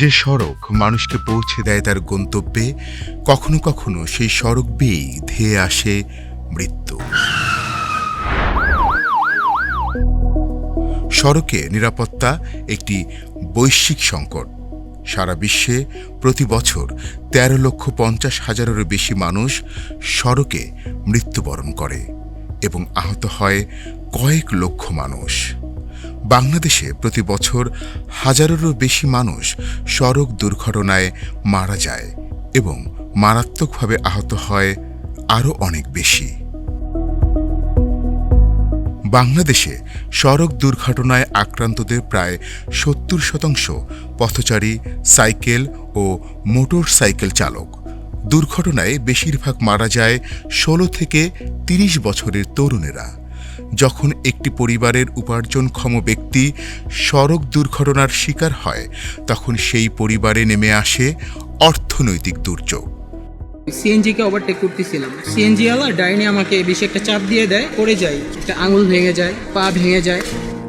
যে সড়ক মানুষকে পৌঁছে দেয় তার গন্তব্যে, কখনো কখনো সেই সড়ক বেয়েই ধেয়ে আসে মৃত্যু। সড়কে নিরাপত্তা একটি বৈশ্বিক সংকট। সারা বিশ্বে প্রতি বছর তেরো লক্ষ পঞ্চাশ হাজারেরও বেশি মানুষ সড়কে মৃত্যুবরণ করে এবং আহত হয় কয়েক লক্ষ মানুষ। বাংলাদেশে প্রতি বছর হাজারেরও বেশি মানুষ সড়ক দুর্ঘটনায় মারা যায় এবং মারাত্মকভাবে আহত হয় আরও অনেক বেশি। বাংলাদেশে সড়ক দুর্ঘটনায় আক্রান্তদের প্রায় সত্তর শতাংশ পথচারী, সাইকেল ও মোটর সাইকেল চালক। দুর্ঘটনায় বেশিরভাগ মারা যায় ষোলো থেকে তিরিশ বছরের তরুণেরা। যখন একটি পরিবারের উপার্জনক্ষম ব্যক্তি সড়ক দুর্ঘটনার শিকার হয়, তখন সেই পরিবারে নেমে আসে অর্থনৈতিক দুর্যোগ। সিএনজি কে ওভারটেক করতেছিলাম। সিএনজি ওয়ালা ডাইনি আমাকে বেশি একটা চাপ দিয়ে দেয়, পড়ে যাই একটা আঙুল ভেঙে যায়, পা ভেঙে যায়।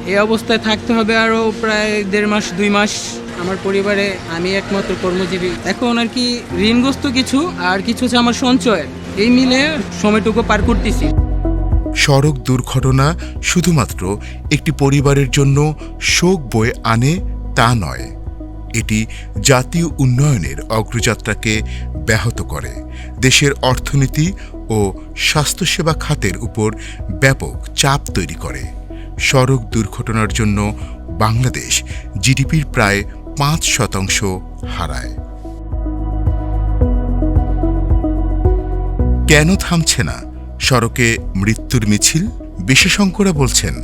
এই অবস্থায় থাকতে হবে আরও প্রায় দেড় মাস, দুই মাস। আমার পরিবারে আমি একমাত্র কর্মজীবী। এখন আর কি ঋণগ্রস্ত কিছু আর কিছু হচ্ছে আমার সঞ্চয়। এই মিলে সময়টুকু পার করতেছি। সড়ক দুর্ঘটনা শুধুমাত্র একটি পরিবারের জন্য শোক বয়ে আনে তা নয়, এটি জাতীয় উন্নয়নের অগ্রযাত্রাকে ব্যাহত করে। দেশের অর্থনীতি ও স্বাস্থ্যসেবা খাতের উপর ব্যাপক চাপ তৈরি করে। সড়ক দুর্ঘটনার জন্য বাংলাদেশ জিডিপির প্রায় পাঁচ শতাংশ হারায়। কেন থামছে না? সড়কে মৃত্যুর মিছিল। বিশেষজ্ঞরা বলছেন,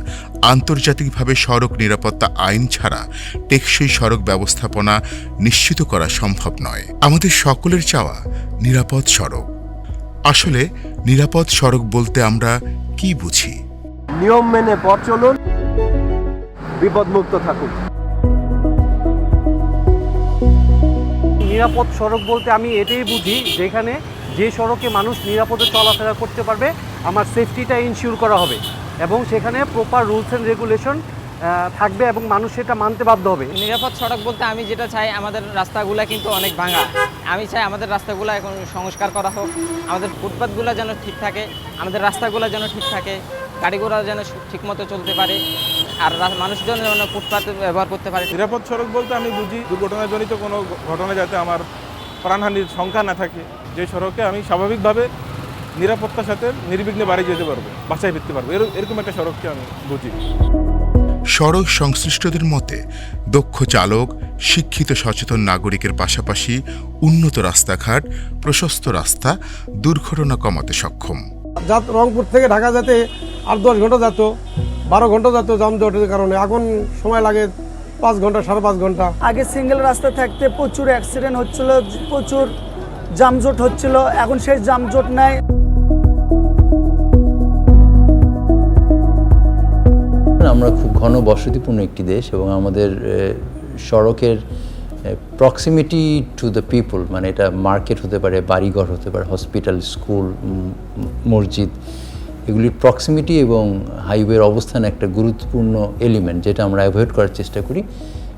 আন্তর্জাতিকভাবে সড়ক নিরাপত্তা আইন ছাড়া টেকসই সড়ক ব্যবস্থাপনা নিশ্চিত করা সম্ভব নয়। আমাদের সকলের চাওয়া নিরাপদ সড়ক। আসলে নিরাপদ সড়ক বলতে আমরা কি বুঝি? নিয়ম মেনে পথ চলুন, বিপদমুক্ত থাকুন। নিরাপদ সড়ক বলতে আমি এটাই বুঝি যেখানে যে সড়কে মানুষ নিরাপদে চলাফেরা করতে পারবে আমার সেফটিটা ইনশিওর করা হবে। এবং সেখানে প্রপার রুলস অ্যান্ড রেগুলেশন থাকবে এবং মানুষ সেটা মানতে বাধ্য হবে। নিরাপদ সড়ক বলতে আমি যেটা চাই আমাদের রাস্তাগুলো কিন্তু অনেক ভাঙা। আমি চাই আমাদের রাস্তাগুলো এখন সংস্কার করা হোক। আমাদের ফুটপাথগুলো যেন ঠিক থাকে আমাদের রাস্তাগুলো যেন ঠিক থাকে গাড়ি ঘোড়া যেন ঠিকমতো চলতে পারে আর রা- মানুষজন যেন ফুটপাথ ব্যবহার করতে পারে। নিরাপদ সড়ক বলতে আমি বুঝি দুর্ঘটনাজনিত কোনো ঘটনা যাতে আমার প্রাণহানির সংখ্যা না থাকে। যে সড়কে আমি স্বাভাবিকভাবে নিরাপত্তার সাথে নির্বিঘ্নে বাড়ি যেতে পারব বাসায় ফিরতে পারব এর- এরকম একটা সড়ককে আমি বুঝি। সড়ক সংশ্লিষ্টদের মতে দক্ষ চালক শিক্ষিত সচেতন নাগরিকের পাশাপাশি উন্নত রাস্তাঘাট প্রশস্ত রাস্তা দুর্ঘটনা কমাতে সক্ষম। যাত রংপুর থেকে ঢাকা যেতে আট দশ ঘণ্টা যেত বারো ঘণ্টা যেত যানজটের কারণে। এখন সময় লাগে পাঁচ ঘণ্টা সাড়ে পাঁচ ঘণ্টা। আগে সিঙ্গেল রাস্তা থাকতে প্রচুর অ্যাক্সিডেন্ট হচ্ছিল প্রচুর জামজট হচ্ছিল, এখন সেই জামজট নাই। আমরা খুব ঘন বসতিপূর্ণ একটি দেশ এবং আমাদের সড়কের প্রক্সিমিটি টু দ্য পিপল মানে এটা মার্কেট হতে পারে, বাড়িঘর হতে পারে হসপিটাল স্কুল মসজিদ, এগুলির প্রক্সিমিটি এবং হাইওয়ের অবস্থান একটা গুরুত্বপূর্ণ এলিমেন্ট যেটা আমরা অ্যাভয়েড করার চেষ্টা করি।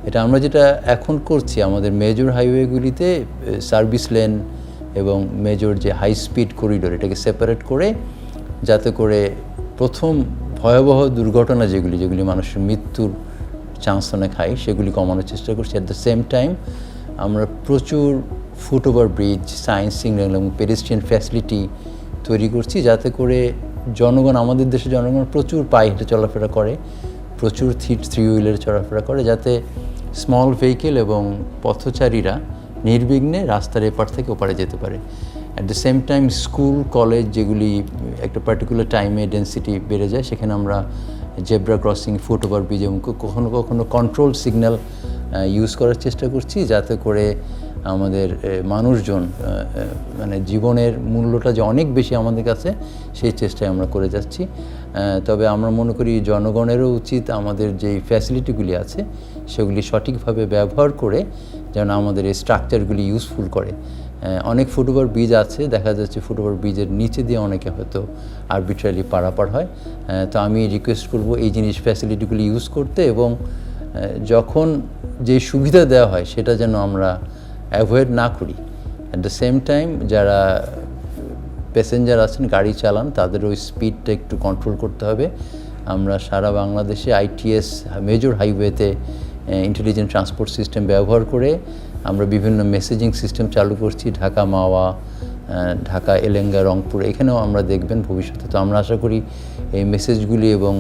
এটা আমরা যেটা এখন করছি, আমাদের মেজর হাইওয়েগুলিতে সার্ভিস লেন এবং মেজর যে হাই স্পিড করিডোর এটাকে সেপারেট করে যাতে করে প্রথম ভয়াবহ দুর্ঘটনা যেগুলি যেগুলি মানুষের মৃত্যুর চান্স অনেক হাই সেগুলি কমানোর চেষ্টা করছি। অ্যাট দ্য সেম টাইম আমরা প্রচুর foot over bridge science signal এবং পেডিস্ট্রিয়ান ফ্যাসিলিটি তৈরি করছি যাতে করে জনগণ, আমাদের দেশে জনগণ প্রচুর পায়ে হেঁটে চলাফেরা করে, প্রচুর থ্রি হুইলের চলাফেরা করে, যাতে স্মল ভেহিকেল এবং পথচারীরা নির্বিঘ্নে রাস্তার এপার থেকে ওপারে যেতে পারে। At the same time school college যেগুলি একটা পার্টিকুলার টাইমে ডেন্সিটি বেড়ে যায়, সেখানে আমরা zebra crossing foot over bridge এবং কখনো কখনো কন্ট্রোল সিগন্যাল ইউজ করার চেষ্টা করছি যাতে করে আমাদের মানুষজন মানে জীবনের মূল্যটা যে অনেক বেশি আমাদের কাছে, সেই চেষ্টায় আমরা করে যাচ্ছি। তবে আমরা মনে করি জনগণেরও উচিত আমাদের যেই ফ্যাসিলিটিগুলি আছে, সেগুলি সঠিকভাবে ব্যবহার করে যেন আমাদের এই স্ট্রাকচারগুলি ইউজফুল করে। অনেক ফুটওভার ব্রিজ আছে, দেখা যাচ্ছে ফুটওভার ব্রিজের নিচে দিয়ে অনেকে হয়তো আরবিট্রারি পারাপার হয়। তো আমি রিকোয়েস্ট করব এই জিনিস ফ্যাসিলিটিগুলি ইউজ করতে এবং যখন যে সুবিধা দেওয়া হয় সেটা যেন আমরা অ্যাভয়েড না করি। অ্যাট দ্য সেম টাইম যারা প্যাসেঞ্জার আছেন, গাড়ি চালান, তাদের ওই স্পিডটা একটু কন্ট্রোল করতে হবে। আমরা সারা বাংলাদেশে আইটিএস মেজর হাইওয়েতে ইন্টেলিজেন্ট ট্রান্সপোর্ট সিস্টেম ব্যবহার করে আমরা বিভিন্ন মেসেজিং সিস্টেম চালু করছি, ঢাকা মাওয়া ঢাকা এলেঙ্গা, রংপুর, এখানেও আমরা দেখবেন ভবিষ্যতে। তো আমরা আশা করি এই মেসেজগুলি এবং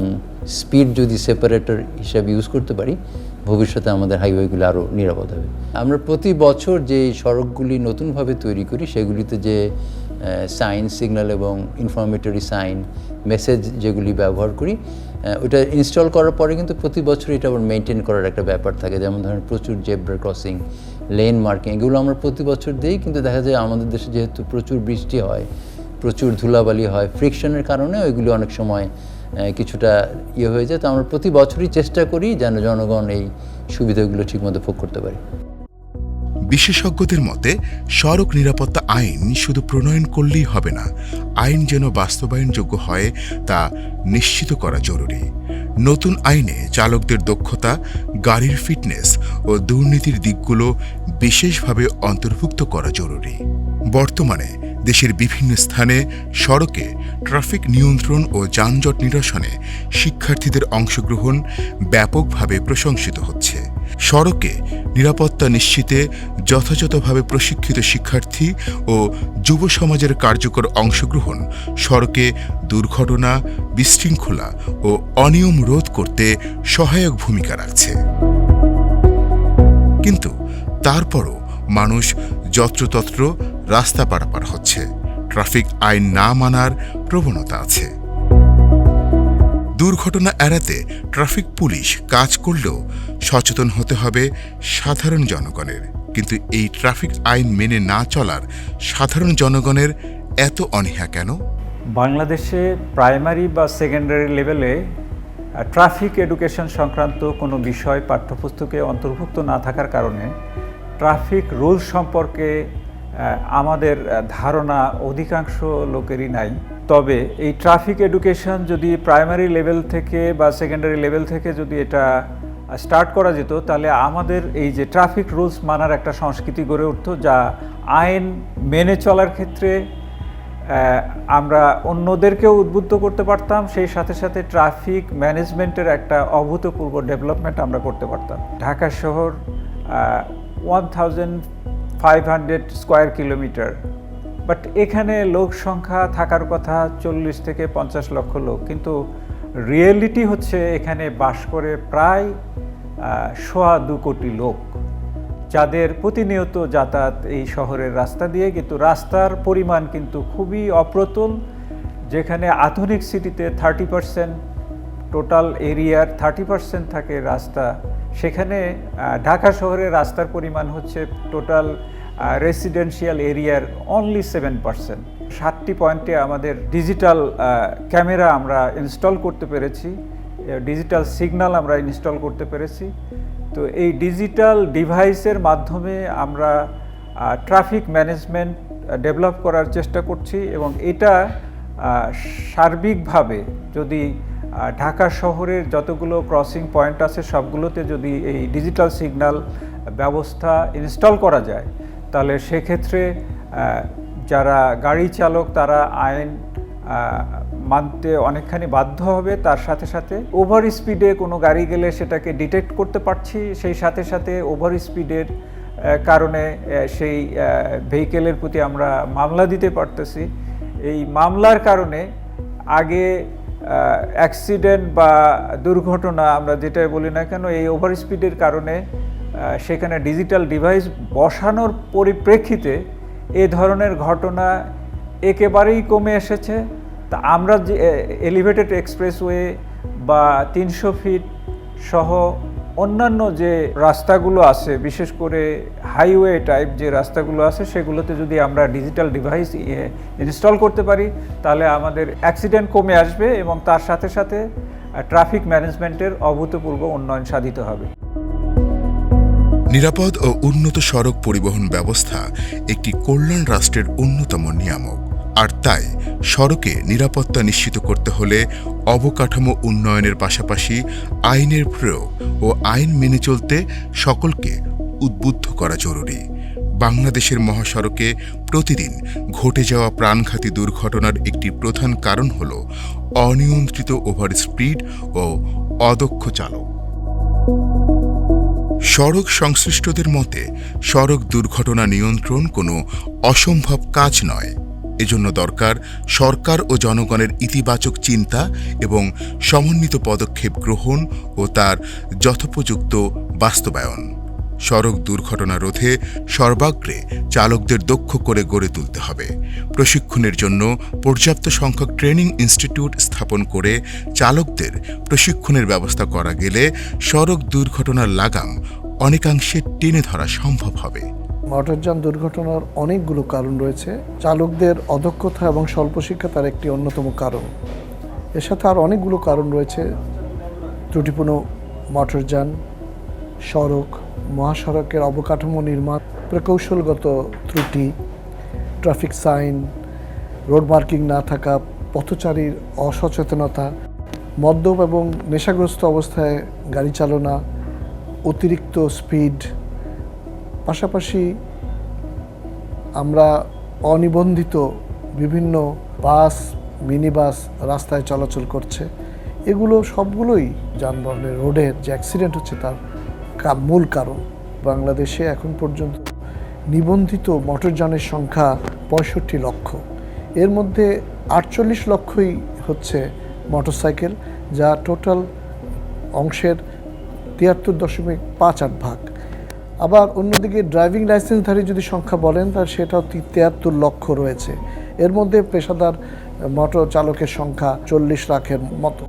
স্পিড যদি সেপারেটর হিসাবে ইউজ করতে পারি, ভবিষ্যতে আমাদের হাইওয়েগুলো আরও নিরাপদ হবে। আমরা প্রতি বছর যে সড়কগুলি নতুনভাবে তৈরি করি, সেগুলিতে যে সাইন সিগন্যাল এবং ইনফরমেটরি সাইন মেসেজ যেগুলি ব্যবহার করি ওটা ইনস্টল করার পরে কিন্তু প্রতি বছর এটা আবার মেনটেন করার একটা ব্যাপার থাকে। যেমন ধরেন প্রচুর জেব্রা ক্রসিং লেন মার্কিং এগুলো আমরা প্রতি বছর দিই। কিন্তু দেখা যায় আমাদের দেশে যেহেতু প্রচুর বৃষ্টি হয়, প্রচুর ধুলাবালি হয় ফ্রিকশনের কারণে ওইগুলো অনেক সময় কিছুটা ইয়ে হয়ে যায়। তো আমরা প্রতি বছরই চেষ্টা করি যেন জনগণ এই সুবিধাগুলো ঠিকমতো ভোগ করতে পারে। বিশেষজ্ঞদের মতে, সড়ক নিরাপত্তা আইন শুধু প্রণয়ন করলেই হবে না, আইন যেন বাস্তবায়নযোগ্য হয় তা নিশ্চিত করা জরুরি। নতুন আইনে চালকদের দক্ষতা, গাড়ির ফিটনেস ও দুর্নীতির দিকগুলো বিশেষভাবে অন্তর্ভুক্ত করা জরুরি। বর্তমানে দেশের বিভিন্ন স্থানে সড়কে ট্রাফিক নিয়ন্ত্রণ ও যানজট নিরসনে শিক্ষার্থীদের অংশগ্রহণ ব্যাপকভাবে প্রশংসিত হচ্ছে। সড়কে নিরাপত্তা নিশ্চিতে যথাযথভাবে প্রশিক্ষিত শিক্ষার্থী ও যুব সমাজের কার্যকর অংশগ্রহণ, সড়কে দুর্ঘটনা, বিশৃঙ্খলা ও অনিয়ম রোধ করতে সহায়ক ভূমিকা রাখছে। কিন্তু তারপরও মানুষ যত্রতত্র রাস্তা পারাপার হচ্ছে। ট্রাফিক আইন না মানার প্রবণতা আছে। দুর্ঘটনা এড়াতে ট্রাফিক পুলিশ কাজ করলেও সচেতন হতে হবে সাধারণ জনগণের। কিন্তু এই ট্রাফিক আইন মেনে না চলার সাধারণ জনগণের এত অনীহা কেন? বাংলাদেশে প্রাইমারি বা সেকেন্ডারি লেভেলে ট্রাফিক এডুকেশন সংক্রান্ত কোনো বিষয় পাঠ্যপুস্তকে অন্তর্ভুক্ত না থাকার কারণে ট্রাফিক রুলস সম্পর্কে আমাদের ধারণা অধিকাংশ লোকেরই নাই। তবে এই ট্রাফিক এডুকেশন যদি প্রাইমারি লেভেল থেকে বা সেকেন্ডারি লেভেল থেকে যদি এটা স্টার্ট করা যেত, তাহলে আমাদের এই যে ট্রাফিক রুলস মানার একটা সংস্কৃতি গড়ে উঠতো, যা আইন মেনে চলার ক্ষেত্রে আমরা অন্যদেরকেও উদ্বুদ্ধ করতে পারতাম, সেই সাথে সাথে ট্রাফিক ম্যানেজমেন্টের একটা অভূতপূর্ব ডেভেলপমেন্ট আমরা করতে পারতাম। ঢাকা শহর one thousand five hundred square kilometre but এখানে লোক সংখ্যা থাকার কথা চল্লিশ থেকে পঞ্চাশ লক্ষ লোক। কিন্তু রিয়েলিটি হচ্ছে এখানে বাস করে প্রায় সোয়া দু কোটি লোক। যাদের প্রতিনিয়ত যাতায়াত এই শহরের রাস্তা দিয়ে, কিন্তু রাস্তার পরিমাণ কিন্তু খুবই অপ্রতুল। যেখানে আধুনিক সিটিতে থার্টি পার্সেন্ট টোটাল এরিয়ার থার্টি পার্সেন্ট থাকে রাস্তা। সেখানে ঢাকা শহরের রাস্তার পরিমাণ হচ্ছে টোটাল রেসিডেন্সিয়াল এরিয়ার অনলি সেভেন পার্সেন্ট সাতটি পয়েন্টে আমাদের ডিজিটাল ক্যামেরা আমরা ইনস্টল করতে পেরেছি। ডিজিটাল সিগন্যাল আমরা ইনস্টল করতে পেরেছি। তো এই ডিজিটাল ডিভাইসের মাধ্যমে আমরা ট্রাফিক ম্যানেজমেন্ট ডেভেলপ করার চেষ্টা করছি এবং এটা সার্বিকভাবে যদি ঢাকা শহরের যতগুলো ক্রসিং পয়েন্ট আছে সবগুলোতে যদি এই ডিজিটাল সিগন্যাল ব্যবস্থা ইনস্টল করা যায় তাহলে সেক্ষেত্রে যারা গাড়ি চালক তারা আইন মানতে অনেকখানি বাধ্য হবে। তার সাথে সাথে ওভার স্পিডে কোনো গাড়ি গেলে সেটাকে ডিটেক্ট করতে পারছি। সেই সাথে সাথে ওভার স্পিডের কারণে সেই ভেহিকেলের প্রতি আমরা মামলা দিতে পারতেছি। এই মামলার কারণে আগে অ্যাক্সিডেন্ট বা দুর্ঘটনা আমরা যেটাই বলি না কেন, এই ওভার স্পিডের কারণে সেখানে ডিজিটাল ডিভাইস বসানোর পরিপ্রেক্ষিতে এ ধরনের ঘটনা একেবারেই কমে এসেছে। তা আমরা যে এলিভেটেড এক্সপ্রেসওয়ে বা তিনশো ফিট সহ অন্যান্য যে রাস্তাগুলো আছে, বিশেষ করে হাইওয়ে টাইপ যে রাস্তাগুলো আছে, সেগুলোতে যদি আমরা ডিজিটাল ডিভাইস ইনস্টল করতে পারি, তাহলে আমাদের অ্যাক্সিডেন্ট কমে আসবে এবং তার সাথে সাথে ট্রাফিক ম্যানেজমেন্টের অভূতপূর্ব উন্নয়ন সাধিত হবে। নিরাপদ ও উন্নত সড়ক পরিবহন ব্যবস্থা একটি কল্যাণ রাষ্ট্রের অন্যতম নিয়ামক। আর তাই, সড়কে নিরাপত্তা নিশ্চিত করতে হলে অবকাঠামো উন্নয়নের পাশাপাশি আইনের প্রয়োগ ও আইন মেনে চলতে সকলকে উদ্বুদ্ধ করা জরুরি। বাংলাদেশের মহাসড়কে প্রতিদিন ঘটে যাওয়া প্রাণঘাতী দুর্ঘটনার একটি প্রধান কারণ হল অনিয়ন্ত্রিত ওভার স্পিড ও অদক্ষ চালক। সড়ক সংশ্লিষ্টদের মতে, সড়ক দুর্ঘটনা নিয়ন্ত্রণ কোনো অসম্ভব কাজ নয়। এজন্য দরকার সরকার ও জনগণের ইতিবাচক চিন্তা এবং সমন্বিত পদক্ষেপ গ্রহণ ও তার যথোপযুক্ত বাস্তবায়ন। সড়ক দুর্ঘটনা রোধে সর্বাগ্রে চালকদের দক্ষ করে গড়ে তুলতে হবে। প্রশিক্ষণের জন্য পর্যাপ্ত সংখ্যক ট্রেনিং ইনস্টিটিউট স্থাপন করে চালকদের প্রশিক্ষণের ব্যবস্থা করা গেলে সড়ক দুর্ঘটনার লাগাম অনেকাংশে টেনে ধরা সম্ভব হবে। মোটরযান দুর্ঘটনার অনেকগুলো কারণ রয়েছে। চালকদের অদক্ষতা এবং স্বল্প শিক্ষা তার একটি অন্যতম কারণ। এর সাথে আর অনেকগুলো কারণ রয়েছে। ত্রুটিপূর্ণ মোটরযান, সড়ক মহাসড়কের অবকাঠামো নির্মাণ, প্রকৌশলগত ত্রুটি, ট্রাফিক সাইন, রোড মার্কিং না থাকা, পথচারীর অসচেতনতা, মদ্যপ এবং নেশাগ্রস্ত অবস্থায় গাড়ি চালনা, অতিরিক্ত স্পিড, পাশাপাশি আমরা অনিবন্ধিত বিভিন্ন বাস মিনি বাস রাস্তায় চলাচল করছে। এগুলো সবগুলোই যানবাহনের রোডের যে অ্যাক্সিডেন্ট হচ্ছে তার মূল কারণ। বাংলাদেশে এখন পর্যন্ত নিবন্ধিত মোটরযানের সংখ্যা পঁয়ষট্টি লক্ষ। এর মধ্যে আটচল্লিশ লক্ষই হচ্ছে মোটরসাইকেল, যা টোটাল অংশের তিয়াত্তর দশমিক পাঁচ আট ভাগ। আবার অন্যদিকে ড্রাইভিং লাইসেন্সধারী যদি সংখ্যা বলেন, তার সেটাও তিয়াত্তর লক্ষ রয়েছে। এর মধ্যে পেশাদার মোটর চালকের সংখ্যা চল্লিশ লাখের মতো।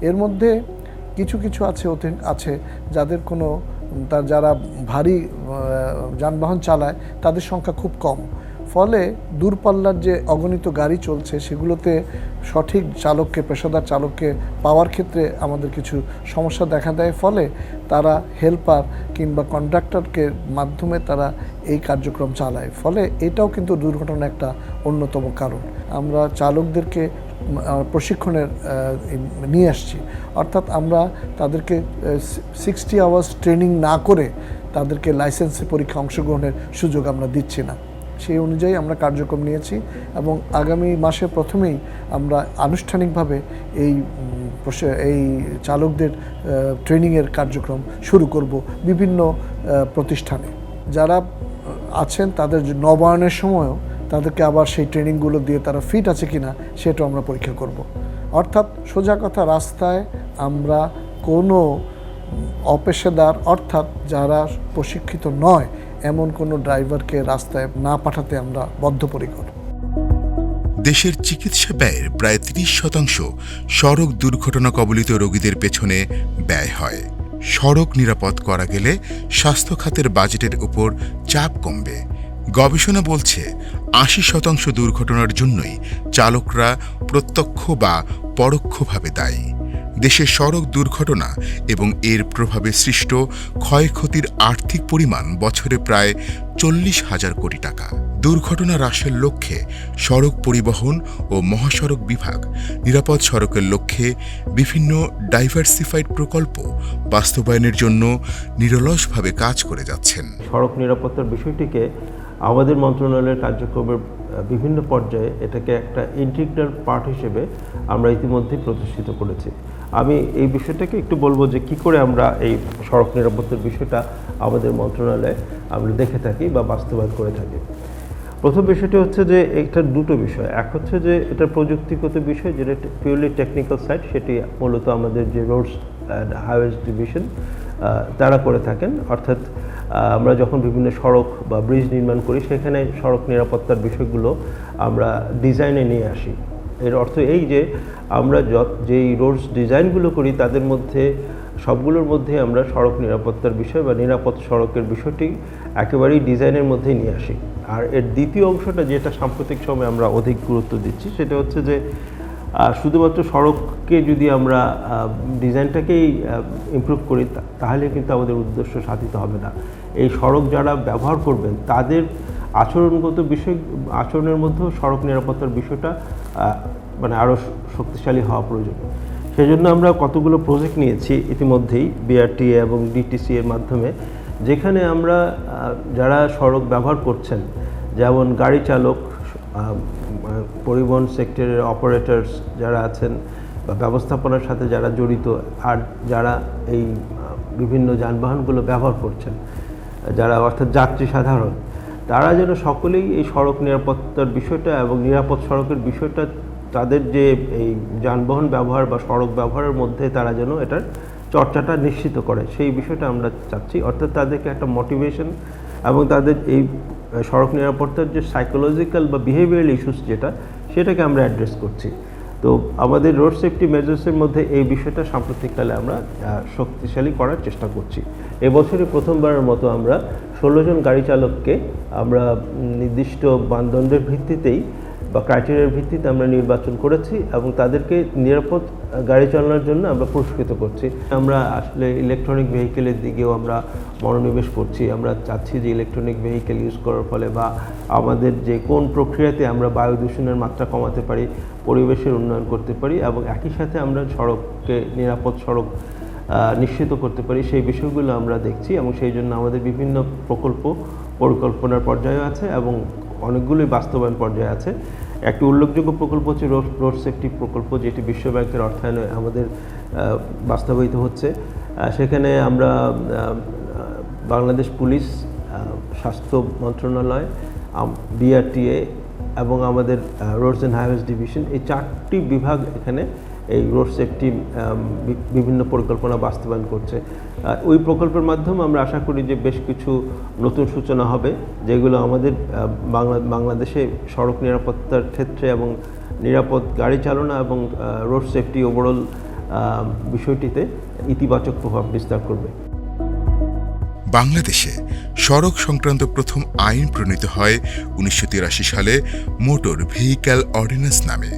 এর মধ্যে কিছু কিছু আছে আছে যাদের কোনো তার যারা ভারী যানবাহন চালায়, তাদের সংখ্যা খুব কম। ফলে দূরপাল্লার যে অগণিত গাড়ি চলছে, সেগুলোতে সঠিক চালককে, পেশাদার চালককে পাওয়ার ক্ষেত্রে আমাদের কিছু সমস্যা দেখা দেয়। ফলে তারা হেল্পার কিংবা কন্ট্রাক্টরকে মাধ্যমে তারা এই কার্যক্রম চালায়। ফলে এটাও কিন্তু দুর্ঘটনার একটা অন্যতম কারণ। আমরা চালকদেরকে প্রশিক্ষণের নিয়ে আসছি। অর্থাৎ আমরা তাদেরকে সিক্সটি আওয়ার্স ট্রেনিং না করে তাদেরকে লাইসেন্সে পরীক্ষা অংশগ্রহণের সুযোগ আমরা দিচ্ছি না। সেই অনুযায়ী আমরা কার্যক্রম নিয়েছি এবং আগামী মাসের প্রথমেই আমরা আনুষ্ঠানিকভাবে এই এই চালকদের ট্রেনিংয়ের কার্যক্রম শুরু করব বিভিন্ন প্রতিষ্ঠানে। যারা আছেন তাদের নবায়নের সময়ও তাদেরকে আবার সেই ট্রেনিংগুলো দিয়ে তারা ফিট আছে কিনা সেটাও আমরা পরীক্ষা করব। অর্থাৎ সোজা কথা, রাস্তায় আমরা কোনো অপেশাদার, অর্থাৎ যারা প্রশিক্ষিত নয়, এমন কোনো ড্রাইভারকে রাস্তায় না পাঠাতে আমরা বদ্ধপরিকর। দেশের চিকিৎসা ব্যয়ের প্রায় তিরিশ শতাংশ সড়ক দুর্ঘটনা কবলিত রোগীদের পেছনে ব্যয় হয়। সড়ক নিরাপদ করা গেলে স্বাস্থ্য খাতের বাজেটের উপর চাপ কমবে। গবেষণা বলছে আশি শতাংশ দুর্ঘটনার জন্যই চালকরা প্রত্যক্ষ বা পরোক্ষভাবে দায়ী। দেশের সড়ক দুর্ঘটনা এবং এর প্রভাবে সৃষ্ট ক্ষয়ক্ষতির আর্থিক পরিমাণ বছরে প্রায় চল্লিশ হাজার কোটি টাকা। দুর্ঘটনা হ্রাসের লক্ষ্যে সড়ক পরিবহন ও মহাসড়ক বিভাগ নিরাপদ সড়কের লক্ষ্যে বিভিন্ন ডাইভার্সিফাইড প্রকল্প বাস্তবায়নের জন্য নিরলসভাবে কাজ করে যাচ্ছেন। সড়ক নিরাপত্তার বিষয়টিকে আমাদের মন্ত্রণালয়ের কার্যক্রমের বিভিন্ন পর্যায়ে এটাকে একটা ইন্টিগ্রাল পার্ট হিসেবে আমরা ইতিমধ্যেই প্রতিষ্ঠিত করেছি। আমি এই বিষয়টাকে একটু বলব যে কি করে আমরা এই সড়ক নিরাপত্তার বিষয়টা আমাদের মন্ত্রণালয়ে আমরা দেখে থাকি বা বাস্তবায়ন করে থাকি। প্রথম বিষয়টি হচ্ছে যে এটা দুটো বিষয়। এক হচ্ছে যে এটা প্রযুক্তিগত বিষয়, যেটা পিওরলি টেকনিক্যাল সাইড সেটি মূলত আমাদের যে রোডস অ্যান্ড হাইওয়েজ ডিভিশন তারা করে থাকেন। অর্থাৎ আমরা যখন বিভিন্ন সড়ক বা ব্রিজ নির্মাণ করি, সেখানে সড়ক নিরাপত্তার বিষয়গুলো আমরা ডিজাইনে নিয়ে আসি। এর অর্থ এই যে, আমরা যেই রোডস ডিজাইনগুলো করি, তাদের মধ্যে, সবগুলোর মধ্যে আমরা সড়ক নিরাপত্তার বিষয় বা নিরাপদ সড়কের বিষয়টি একেবারেই ডিজাইনের মধ্যেই নিয়ে আসি। আর এর দ্বিতীয় অংশটা যেটা সাম্প্রতিক সময়ে আমরা অধিক গুরুত্ব দিচ্ছি, সেটা হচ্ছে যে শুধুমাত্র সড়ককে যদি আমরা ডিজাইনটাকেই ইমপ্রুভ করি তাহলে কিন্তু আমাদের উদ্দেশ্য সাধিত হবে না। এই সড়ক যারা ব্যবহার করবেন, তাদের আচরণগত বিষয়, আচরণের মধ্যেও সড়ক নিরাপত্তার বিষয়টা মানে আরও শক্তিশালী হওয়া প্রয়োজন। সেজন্য আমরা কতগুলো প্রজেক্ট নিয়েছি ইতিমধ্যেই বিআরটিএ এবং ডিটিসি এর মাধ্যমে, যেখানে আমরা যারা সড়ক ব্যবহার করছেন, যেমন গাড়ি চালক পরিবহন সেক্টরের অপারেটরস যারা আছেন বা ব্যবস্থাপনার সাথে যারা জড়িত আর যারা এই বিভিন্ন যানবাহনগুলো ব্যবহার করছেন, যারা অর্থাৎ যাত্রী সাধারণ, তারা যেন সকলেই এই সড়ক নিরাপত্তার বিষয়টা এবং নিরাপদ সড়কের বিষয়টা তাদের যে এই যানবাহন ব্যবহার বা সড়ক ব্যবহারের মধ্যে তারা যেন এটার চর্চাটা নিশ্চিত করে, সেই বিষয়টা আমরা চাচ্ছি। অর্থাৎ তাদেরকে একটা মোটিভেশন এবং তাদের এই সড়ক নিরাপত্তার যে সাইকোলজিক্যাল বা বিহেভিয়ারাল ইস্যুস যেটা, সেটাকে আমরা অ্যাড্রেস করছি। তো আমাদের রোড সেফটি মেজার্সের মধ্যে এই বিষয়টা সাম্প্রতিককালে আমরা শক্তিশালী করার চেষ্টা করছি। এবছরই প্রথমবারের মতো আমরা ষোলো জন গাড়ি চালককে আমরা নির্দিষ্ট মানদণ্ডের ভিত্তিতেই বা ক্রাইটেরিয়ার ভিত্তিতে আমরা নির্বাচন করেছি এবং তাদেরকে নিরাপদ গাড়ি চালানোর জন্য আমরা পুরস্কৃত করছি। আমরা আসলে ইলেকট্রনিক ভেহিকেলের দিকেও আমরা মনোনিবেশ করছি। আমরা চাচ্ছি যে ইলেকট্রনিক ভেহিকেল ইউজ করার ফলে বা আমাদের যে কোন প্রক্রিয়াতে আমরা বায়ু দূষণের মাত্রা কমাতে পারি, পরিবেশের উন্নয়ন করতে পারি এবং একই সাথে আমরা সড়ককে নিরাপদ সড়ক নিশ্চিত করতে পারি, সেই বিষয়গুলো আমরা দেখছি এবং সেই জন্য আমাদের বিভিন্ন প্রকল্প পরিকল্পনার পর্যায়ে আছে এবং অনেকগুলোই বাস্তবায়ন পর্যায়ে আছে। একটি উল্লেখযোগ্য প্রকল্প হচ্ছে রোড রোড সেফটি প্রকল্প, যেটি বিশ্বব্যাংকের অর্থায়নে আমাদের বাস্তবায়িত হচ্ছে। সেখানে আমরা বাংলাদেশ পুলিশ স্বাস্থ্য মন্ত্রণালয় বিআরটিএ এবং আমাদের রোডস অ্যান্ড হাইওয়েজ ডিভিশন এই চারটি বিভাগ এখানে এই রোড সেফটি বিভিন্ন পরিকল্পনা বাস্তবায়ন করছে। ওই প্রকল্পের মাধ্যমে আমরা আশা করি যে বেশ কিছু নতুন সূচনা হবে, যেগুলো আমাদের বাংলা, বাংলাদেশে সড়ক নিরাপত্তার ক্ষেত্রে এবং নিরাপদ গাড়ি চালনা এবং রোড সেফটি ওভারঅল বিষয়টিতে ইতিবাচক প্রভাব বিস্তার করবে। বাংলাদেশে সড়ক সংক্রান্ত প্রথম আইন প্রণীত হয় উনিশশো তিরাশি সালে মোটর ভেহিক্যাল অর্ডিন্যান্স নামে।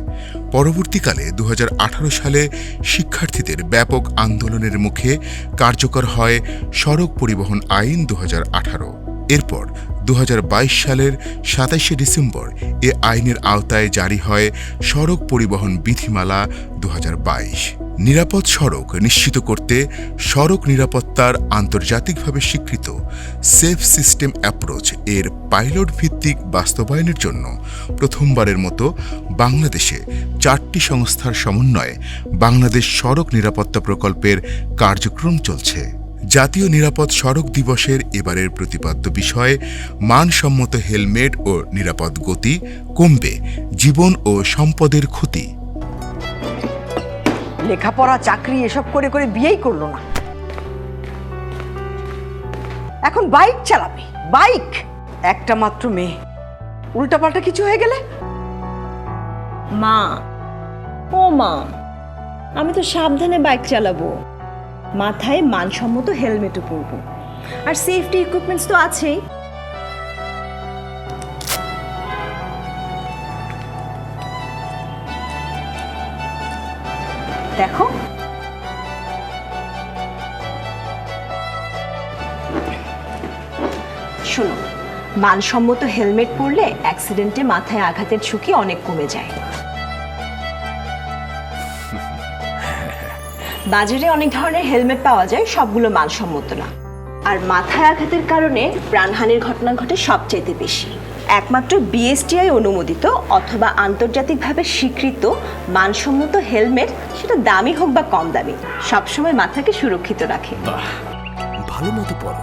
পরবর্তীকালে দু হাজার আঠারো সালে শিক্ষার্থীদের ব্যাপক আন্দোলনের মুখে কার্যকর হয় সড়ক পরিবহন আইন দু হাজার আঠারো। এরপর দু হাজার বাইশ সালের সাতাইশে ডিসেম্বর এ আইনের আওতায় জারি হয় সড়ক পরিবহন বিধিমালা দু হাজার বাইশ। নিরাপদ সড়ক নিশ্চিত করতে সড়ক নিরাপত্তার আন্তর্জাতিকভাবে স্বীকৃত সেফ সিস্টেম অ্যাপ্রোচ এর পাইলট ভিত্তিক বাস্তবায়নের জন্য প্রথমবারের মতো বাংলাদেশে চারটি সংস্থার সমন্বয়ে বাংলাদেশ সড়ক নিরাপত্তা প্রকল্পের কার্যক্রম চলছে। জাতীয় নিরাপদ সড়ক দিবসের এবারের প্রতিপাদ্য বিষয়ে মানসম্মত হেলমেট ও নিরাপদ গতি কমবে, জীবন ও সম্পদের ক্ষতি লেখাপড়া, চাকরি, এসব করে করে বিয়েই করল না। এখন বাইক চালাবে, বাইক। একটা মাত্র মেয়ে। উল্টাপাল্টা কিছু হয়ে গেলে? মা, ও মা, আমি তো সাবধানে বাইক চালাবো। মাথায় মানসম্মত হেলমেটও পরবো। আর সেফটি ইকুইপমেন্টস তো আছেই। দেখো। শোনো, মানসম্মত হেলমেট পরলে অ্যাক্সিডেন্টে মাথায় আঘাতের ঝুঁকি অনেক কমে যায়। বাজারে অনেক ধরনের হেলমেট পাওয়া যায়, সবগুলো মানসম্মত না। আর মাথায় আঘাতের কারণে প্রাণহানির ঘটনা ঘটে সবচাইতে বেশি। একমাত্র বিএসটিআই অনুমোদিত অথবা আন্তর্জাতিকভাবে স্বীকৃত মানসম্মত হেলমেট সেটা দামি হোক বা কম দামি সবসময় মাথাকে সুরক্ষিত রাখে। ভালো মতো পড়ো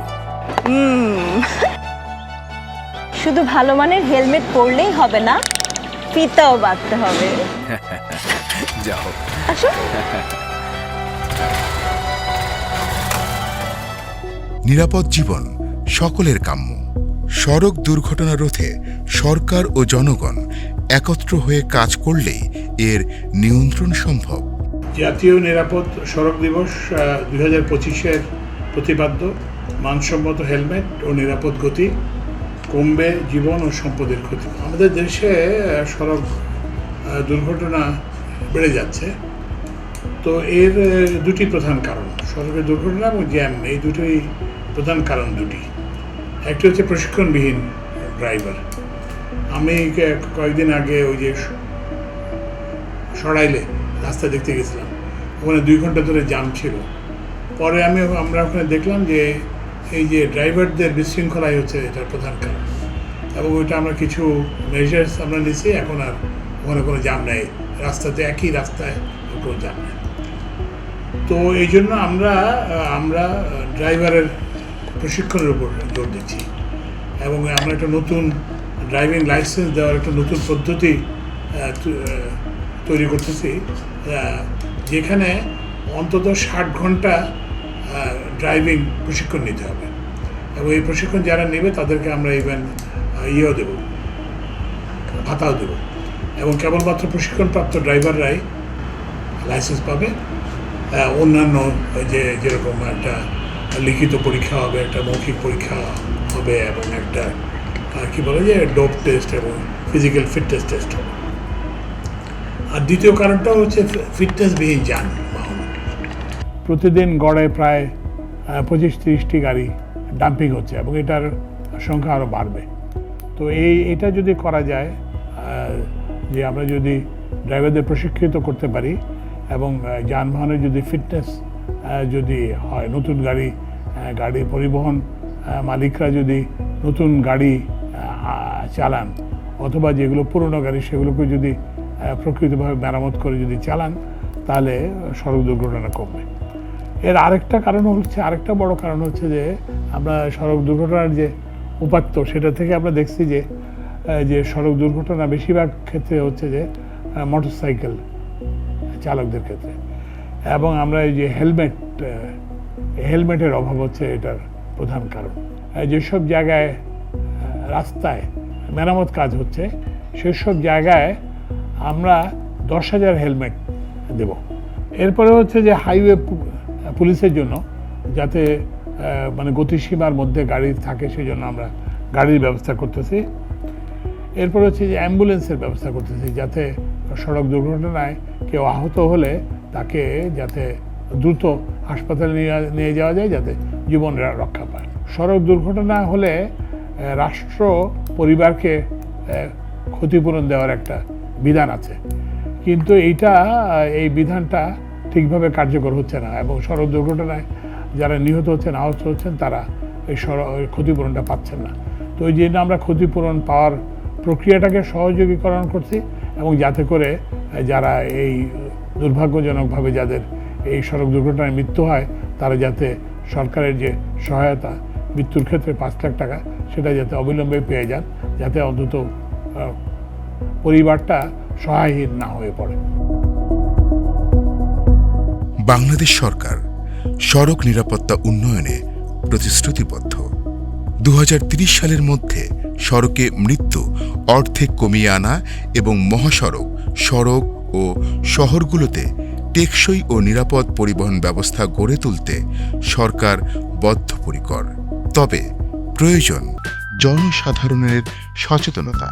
শুধু ভালো মানের হেলমেট পরলেই হবে না ফিতাও বাঁধতে হবে। যাও। আসো। নিরাপদ জীবন সকলের কাম্য। সড়ক দুর্ঘটনা রোধে সরকার ও জনগণ একত্র হয়ে কাজ করলেই এর নিয়ন্ত্রণ সম্ভব। জাতীয় নিরাপদ সড়ক দিবস দুই হাজার পঁচিশের প্রতিপাদ্য, মানসম্মত হেলমেট ও নিরাপদ গতি কমবে জীবন ও সম্পদের ক্ষতি। আমাদের দেশে সড়ক দুর্ঘটনা বেড়ে যাচ্ছে। তো এর দুটি প্রধান কারণ, সড়কের দুর্ঘটনা এবং জ্যাম। এই দুটোই প্রধান কারণ দুটি। একটি হচ্ছে প্রশিক্ষণবিহীন ড্রাইভার। আমি কয়েকদিন আগে ওই যে সরাইলে রাস্তা দেখতে গেছিলাম। ওখানে দুই ঘণ্টা ধরে জাম ছিল। পরে আমি আমরা ওখানে দেখলাম যে এই যে ড্রাইভারদের বিশৃঙ্খলাই হচ্ছে এটার প্রধান কারণ। এবং ওইটা আমরা কিছু মেজার্স আমরা নিয়েছি এখন আর ওখানে কোনো জাম নেই। রাস্তাতে একই রাস্তায় কোনো জাম নেই। তো এই জন্য আমরা আমরা ড্রাইভারের প্রশিক্ষণের উপর জোর দিচ্ছি। এবং আমরা একটা নতুন ড্রাইভিং লাইসেন্স দেওয়ার একটা নতুন পদ্ধতি তৈরি করতেছি। যেখানে অন্তত ষাট ঘণ্টা ড্রাইভিং প্রশিক্ষণ নিতে হবে। এবং এই প্রশিক্ষণ যারা নেবে তাদেরকে আমরা ইভেন ইয়েও দেবো, ভাতাও দেবো। এবং কেবলমাত্র প্রশিক্ষণপ্রাপ্ত ড্রাইভাররাই লাইসেন্স পাবে। অন্যান্য যে, যেরকম একটা লিখিত পরীক্ষা হবে একটা মৌখিক পরীক্ষা হবে এবং একটা আহ, কি বলে যে ডোপ টেস্ট এবং ফিজিক্যাল ফিটনেস টেস্ট হবে। আর দ্বিতীয় কারণটা হচ্ছে ফিটনেস ফিটনেসবিহীন যান বাহন। প্রতিদিন গড়ে প্রায় পঁচিশ তিরিশটি গাড়ি ডাম্পিং হচ্ছে এবং এটার সংখ্যা আরও বাড়বে। তো এই এটা যদি করা যায় যে আমরা যদি ড্রাইভারদের প্রশিক্ষিত করতে পারি এবং যানবাহনের যদি ফিটনেস যদি হয়, নতুন গাড়ি গাড়ি পরিবহন মালিকরা যদি নতুন গাড়ি চালান, অথবা যেগুলো পুরনো গাড়ি সেগুলোকে যদি প্রকৃতভাবে মেরামত করে যদি চালান, তাহলে সড়ক দুর্ঘটনা কমবে। এর আরেকটা কারণ হচ্ছে, আরেকটা বড় কারণ হচ্ছে যে, আমরা সড়ক দুর্ঘটনার যে উপাত্ত, সেটা থেকে আমরা দেখছি যে যে সড়ক দুর্ঘটনা বেশিরভাগ ক্ষেত্রে হচ্ছে যে মোটর সাইকেল চালকদের ক্ষেত্রে। এবং আমরা এই যে হেলমেট হেলমেটের অভাব হচ্ছে এটার প্রধান কারণ। যেসব জায়গায় রাস্তায় মেরামত কাজ হচ্ছে, সেসব জায়গায় আমরা দশ হাজার হেলমেট দেব। এরপরে হচ্ছে যে হাইওয়ে পুলিশের জন্য যাতে মানে গতিসীমার মধ্যে গাড়ি থাকে সেই জন্য আমরা গাড়ির ব্যবস্থা করতেছি। এরপর হচ্ছে যে অ্যাম্বুলেন্সের ব্যবস্থা করতেছি, যাতে সড়ক দুর্ঘটনায় কেউ আহত হলে তাকে যাতে দ্রুত হাসপাতালে নিয়ে যাওয়া যায় যাতে জীবন রক্ষা পায়। সড়ক দুর্ঘটনা হলে রাষ্ট্র পরিবারকে ক্ষতিপূরণ দেওয়ার একটা বিধান আছে। কিন্তু এইটা, এই বিধানটা ঠিকভাবে কার্যকর হচ্ছে না এবং সড়ক দুর্ঘটনায় যারা নিহত হচ্ছেন, আহত হচ্ছেন, তারা এই সড়ক ক্ষতিপূরণটা পাচ্ছেন না। তো ওই জন্য আমরা ক্ষতিপূরণ পাওয়ার প্রক্রিয়াটাকে সহযোগীকরণ করছি এবং যাতে করে যারা এই দুর্ভাগ্যজনকভাবে যাদের এই সড়ক দুর্ঘটনায় মৃত্যু হয়, তারা যাতে সরকারের যে সহায়তা, মৃত্যুর ক্ষেত্রে পাঁচ লাখ টাকা, সেটা যাতে অবিলম্বে পেয়ে যান, যাতে অন্তত পরিবারটা সহায়হীন না হয়ে পড়ে। বাংলাদেশ সরকার সড়ক নিরাপত্তা উন্নয়নে প্রতিশ্রুতিবদ্ধ। দু সালের মধ্যে সড়কে মৃত্যু, অর্ধেক কমিয়ে আনা এবং মহাসড়ক, সড়ক ও শহরগুলোতে টেকসই ও নিরাপদ পরিবহন ব্যবস্থা গড়ে তুলতে সরকার বদ্ধপরিকর। তবে প্রয়োজন জনসাধারণের সচেতনতা।